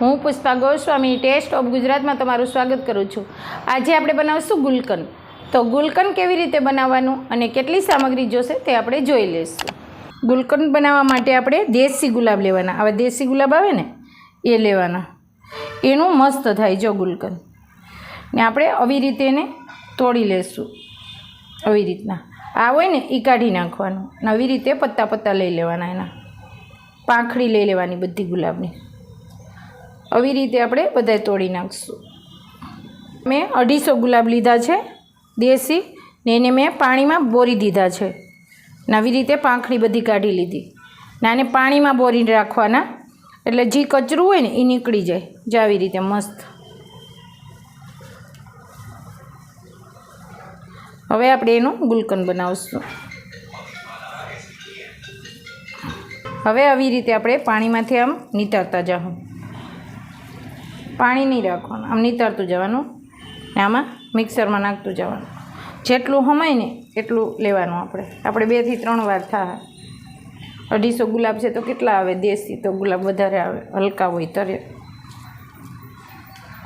હું Pushpa Goswami test of ગુજરાતમાં તમારું સ્વાગત કરું છું. આજે આપણે બનાવશું ગુલકન તો ગુલકન કેવી રીતે બનાવવાનું અને કેટલી સામગ્રી જોશે તે આપણે જોઈ લઈશું. ગુલકન બનાવવા માટે આપણે દેશી ગુલાબ લેવાના. હવે દેશી ગુલાબ આવે ને, એ લેવાના. એનું મસ્ત થાય જો ગુલકન ને આપણે આવી રીતે એને તોડી લેશું આવી રીતના. આ હોય ને એ કાઢી નાખવાનું. ને આવી રીતે પત્તા પત્તા લઈ લેવાના એના. પાંખડી લઈ લેવાની બધી ગુલાબની. આવી રીતે આપણે બધાય તોડી નાખશું. મેં અઢીસો ગુલાબ લીધા છે, દેશી, ને એને મેં પાણીમાં બોરી દીધા છે. ને આવી રીતે પાંખડી બધી કાઢી લીધી. ને આને પાણીમાં બોરીને રાખવાના. એટલે જે કચરું હોય ને એ નીકળી જાય, જે આવી રીતે મસ્ત. હવે આપણે એનું ગુલકન બનાવશું. હવે આવી રીતે આપણે પાણીમાંથી આમ નીતરતા જાઉં પાણી નહીં રાખવાનું. આમ નીતરતું જવાનું ને આમાં મિક્સરમાં નાખતું જવાનું. જેટલું હમાય ને એટલું લેવાનું આપણે. આપણે બેથી ત્રણ વાર થાય. અઢીસો ગુલાબ છે તો કેટલા આવે? દેશી તો ગુલાબ વધારે આવે. હલકા હોય તરે.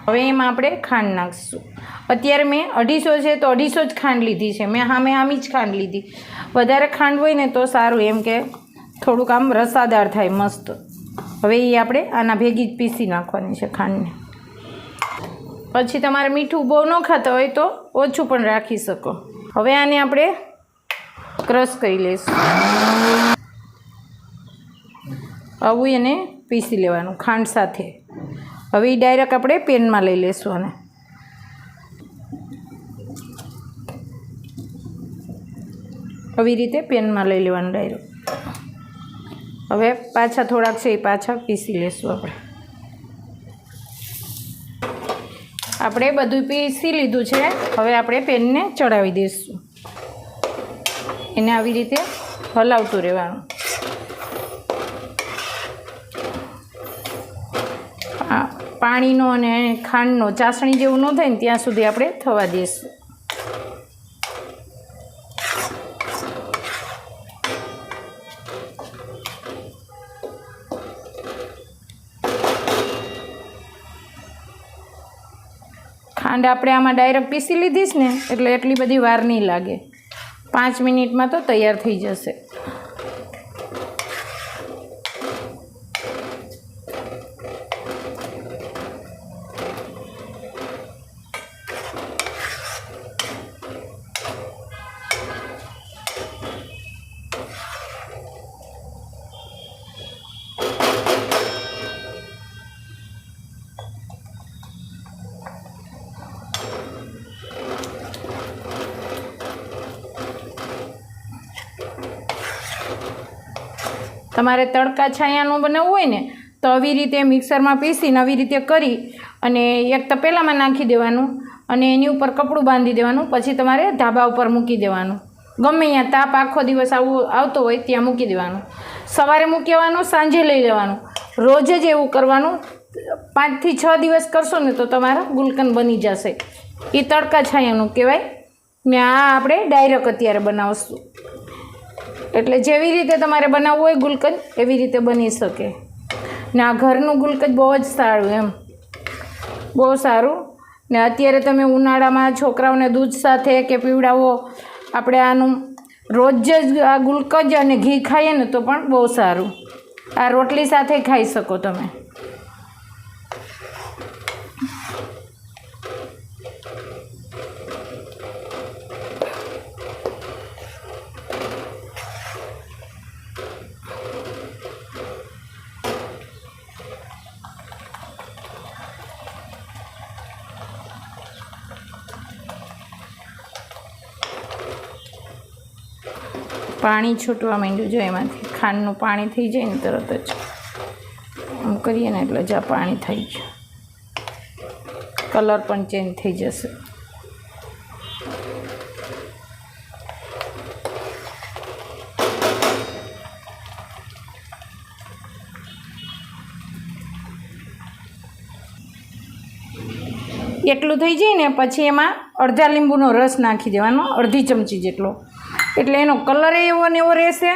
હવે એમાં આપણે ખાંડ નાખીશું. અત્યારે મેં અઢીસો છે તો અઢીસો જ ખાંડ લીધી છે. મેં સામે આમી જ ખાંડ લીધી. વધારે ખાંડ હોય ને તો સારું એમ કે થોડુંક આમ રસાદાર થાય મસ્ત. હવે એ આપણે આના ભેગી જ પીસી નાખવાની છે ખાંડને. પછી તમારે મીઠું બહુ ન ખાતા હોય તો ઓછું પણ રાખી શકો. હવે આને આપણે ક્રશ કરી લઈશું. આવું એને પીસી લેવાનું ખાંડ સાથે. હવે એ ડાયરેક્ટ આપણે પેનમાં લઈ લઈશું આને. આવી રીતે પેનમાં લઈ લેવાનું ડાયરેક્ટ હવે પાછા થોડાક છે એ પાછા પીસી લેશું આપણે. આપણે બધું પીસી લીધું છે. હવે આપણે પેનને ચડાવી દઈશું. એને આવી રીતે હલાવતું રહેવાનું. પાણીનો અને ખાંડનો ચાસણી જેવું ન થાય ને ત્યાં સુધી આપણે થવા દઈશું. ખાંડ આપણે આમાં ડાયરેક્ટ પીસી લીધીશ ને, એટલે એટલી બધી વાર નહીં લાગે. પાંચ મિનિટમાં તો તૈયાર થઈ જશે. તમારે તડકા છાયાનું બનાવવું હોય ને, તો આવી રીતે મિક્સરમાં પીસીને આવી રીતે કરી અને એક તપેલામાં નાખી દેવાનું અને એની ઉપર કપડું બાંધી દેવાનું, પછી તમારે ધાબા ઉપર મૂકી દેવાનું. ગમે ત્યાં તાપ આખો દિવસ આવું આવતો હોય ત્યાં મૂકી દેવાનું. સવારે મૂકી આવવાનું સાંજે લઈ લેવાનું. રોજ જ એવું કરવાનું. પાંચથી છ દિવસ કરશો ને, તો તમારા ગુલકન બની જશે. એ તડકા છાયાનું કહેવાય. ને આ આપણે ડાયરેક્ટ અત્યારે બનાવશું. એટલે જેવી રીતે તમારે બનાવવું હોય ગુલકંદ, એવી રીતે બની શકે. ને આ ઘરનું ગુલકંદ બહુ જ સારું એમ. બહુ સારું. ને અત્યારે તમે ઉનાળામાં છોકરાઓને દૂધ સાથે કે પીવડાવો, આપણે આનું રોજ જ આ ગુલકંદ અને ઘી ખાઈએ ને તો પણ બહુ સારું. આ રોટલી સાથે ખાઈ શકો તમે. પાણી છૂટવા માંડ્યું જો એમાંથી. ખાંડનું પાણી થઈ જાય ને તરત જ. આમ કરીએ ને એટલે જ પાણી થઈ ગયું. કલર પણ ચેન્જ થઈ જશે. એટલું થઈ જાય ને પછી એમાં અડધા લીંબુનો રસ નાખી દેવાનો, અડધી ચમચી જેટલો. એટલે એનો કલર એવો ને એવો રહેશે.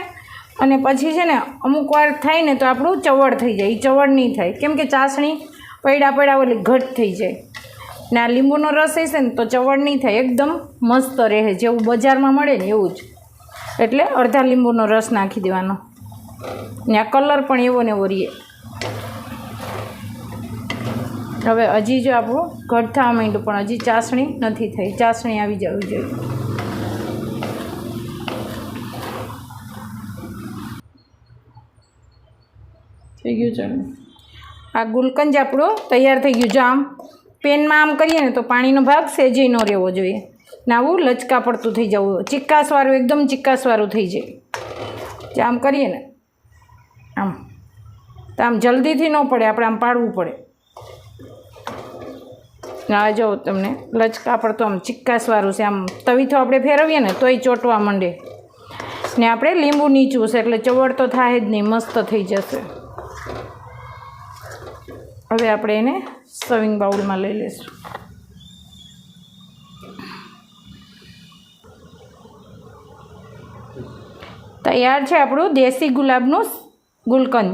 અને પછી છે ને, અમુક વાર થાય ને તો આપણું ચવડ થઈ જાય. એ ચવડ નહીં થાય. કેમ કે ચાસણી પૈડા પૈડા ઓલી ઘટ થઈ જાય. ને આ લીંબુનો રસ હશે ને તો ચવડ નહીં થાય. એકદમ મસ્ત રહે. જેવું બજારમાં મળે ને એવું જ. એટલે અડધા લીંબુનો રસ નાખી દેવાનો. ને આ કલર પણ એવો ને એવો રહીએ હવે હજી જો આપણું ઘટ થવા માંડ્યું, પણ હજી ચાસણી નથી થઈ. ચાસણી આવી જવી જોઈએ. થઈ ગયું છે. આ ગુલકંજ આપણો તૈયાર થઈ ગયું જો આમ પેનમાં આમ કરીએ ને તો પાણીનો ભાગ સેજી ન રહેવો જોઈએ. ને આવું લચકા પડતું થઈ જવું ચિક્કાસવાળું એકદમ ચિક્કાસવાળું થઈ જાય. આમ કરીએ ને, આમ. તો આમ જલ્દીથી ન પડે, આપણે આમ પાડવું પડે. ના જો તમને લચકા પડતું, આમ ચિક્કાસવાળું છે. આમ તવીથો આપણે ફેરવીએ ને તોય ચોંટવા માંડે. ને આપણે લીંબુ નીચું છે, એટલે ચવડ તો થાય જ નહીં, મસ્ત થઈ જશે. હવે આપણે એને સર્વિંગ બાઉલમાં લઈ લઈશું. તૈયાર છે આપણું દેશી ગુલાબનું ગુલકંદ.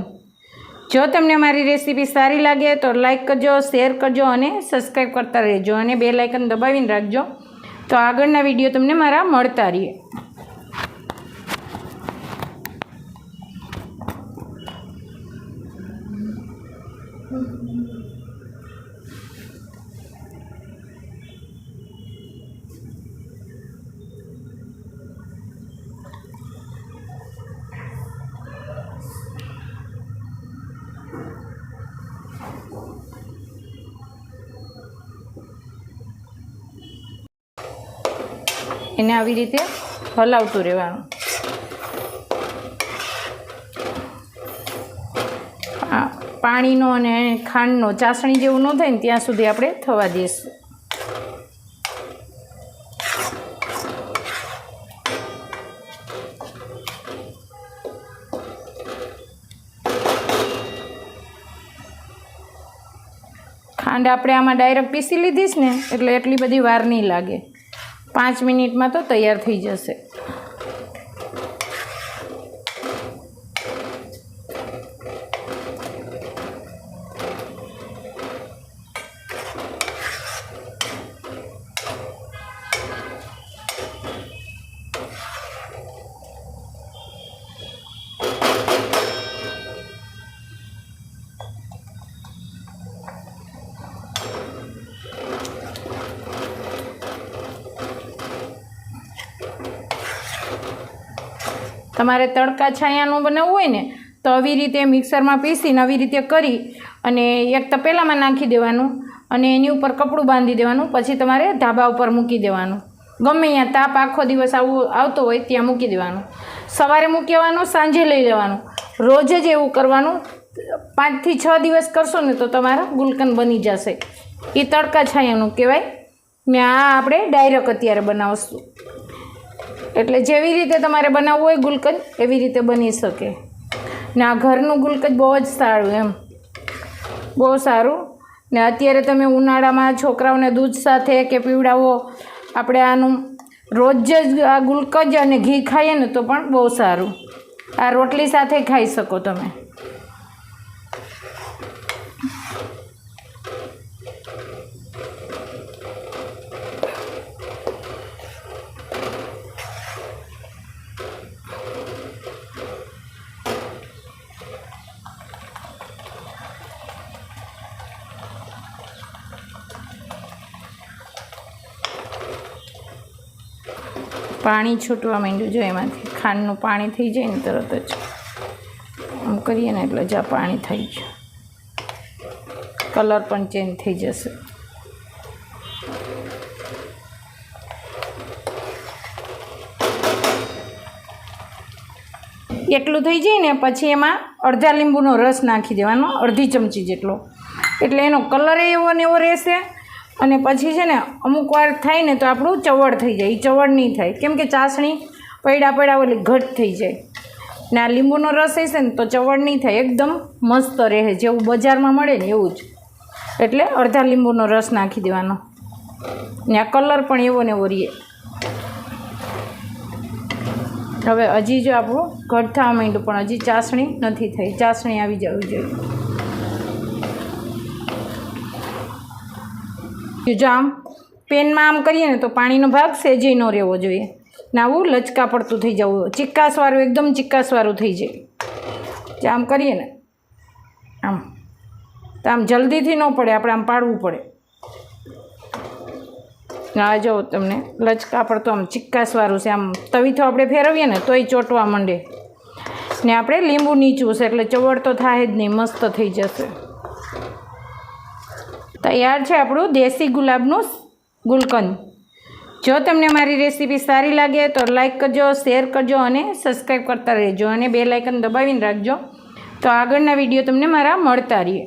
જો તમને મારી રેસીપી સારી લાગે તો લાઇક કરજો, શેર કરજો અને સબસ્ક્રાઈબ કરતા રહેજો અને બે લાઇકન દબાવીને રાખજો. તો આગળના વીડિયો તમને મારા મળતા રહીએ. એને આવી રીતે હલાવતું રહેવાનું. પાણીનો અને ખાંડનો ચાસણી જેવું ન થાય ને ત્યાં સુધી આપણે થવા દઈશું. ખાંડ આપણે આમાં ડાયરેક્ટ પીસી લીધીશ ને, એટલે એટલી બધી વાર નહીં લાગે. પાંચ મિનિટમાં તો તૈયાર થઈ જશે. તમારે તડકા છાયાનું બનાવવું હોય ને, તો આવી રીતે મિક્સરમાં પીસીને આવી રીતે કરી અને એક તપેલામાં નાખી દેવાનું અને એની ઉપર કપડું બાંધી દેવાનું, પછી તમારે ધાબા ઉપર મૂકી દેવાનું. ગમે ત્યાં તાપ આખો દિવસ આવું આવતો હોય ત્યાં મૂકી દેવાનું. સવારે મૂકી આવવાનું સાંજે લઈ લેવાનું. રોજ જ એવું કરવાનું. પાંચથી છ દિવસ કરશો ને, તો તમારા ગુલકન બની જશે. એ તડકા છાયાનું કહેવાય. ને આ આપણે ડાયરેક્ટ અત્યારે બનાવશું. એટલે જેવી રીતે તમારે બનાવવું હોય ગુલકંદ, એવી રીતે બની શકે. ને આ ઘરનું ગુલકંદ બહુ જ સારું એમ. બહુ સારું. ને અત્યારે તમે ઉનાળામાં છોકરાઓને દૂધ સાથે કે પીવડાવો, આપણે આનું રોજ જ આ ગુલકંદ અને ઘી ખાઈએ ને તો પણ બહુ સારું. આ રોટલી સાથે ખાઈ શકો તમે. પાણી છૂટવા માંડ્યું જો એમાંથી. ખાંડનું પાણી થઈ જાય ને તરત જ. આમ કરીએ ને એટલે જ પાણી થઈ ગયું. કલર પણ ચેન્જ થઈ જશે. એટલું થઈ જાય ને પછી એમાં અડધા લીંબુનો રસ નાખી દેવાનો, અડધી ચમચી જેટલો. એટલે એનો કલર એવો ને એવો રહેશે. અને પછી છે ને, અમુક વાર થાય ને તો આપણું ચવડ થઈ જાય. એ ચવડ નહીં થાય. કેમ કે ચાસણી પૈડા પૈડા ઓલી ઘટ થઈ જાય. ને આ લીંબુનો રસ હશે ને તો ચવડ નહીં થાય. એકદમ મસ્ત રહે. જેવું બજારમાં મળે ને એવું જ. એટલે અડધા લીંબુનો રસ નાખી દેવાનો. ને આ કલર પણ એવો ને એવો રહીએ હવે હજી જો આપણું ઘટ થવા માંડ્યું, પણ હજી ચાસણી નથી થઈ. ચાસણી આવી જવી જોઈએ. જો આમ પેનમાં આમ કરીએ ને તો પાણીનો ભાગ સેજી ન રહેવો જોઈએ. ને લચકા પડતું થઈ જવું ચિક્કાસવાળું એકદમ ચિક્કાસવાળું થઈ જાય. જે આમ કરીએ ને, આમ. તો આમ જલ્દીથી ન પડે, આપણે આમ પાડવું પડે. આ જો તમને લચકા પડતું, આમ ચિક્કાસવાળું છે, આમ તવીથો આપણે ફેરવીએ ને તોય ચોંટવા માંડે. ને આપણે લીંબુ નીચું છે, એટલે ચવડ તો થાય જ નહીં, મસ્ત થઈ જશે. તૈયાર છે આપણું દેશી ગુલાબનું ગુલકંદ. જો તમને મારી રેસીપી સારી લાગે તો લાઇક કરજો, શેર કરજો અને સબસ્ક્રાઈબ કરતા રહેજો અને બે લાઇકન દબાવીને રાખજો. તો આગળના વીડિયો તમને મારા મળતા રહીએ.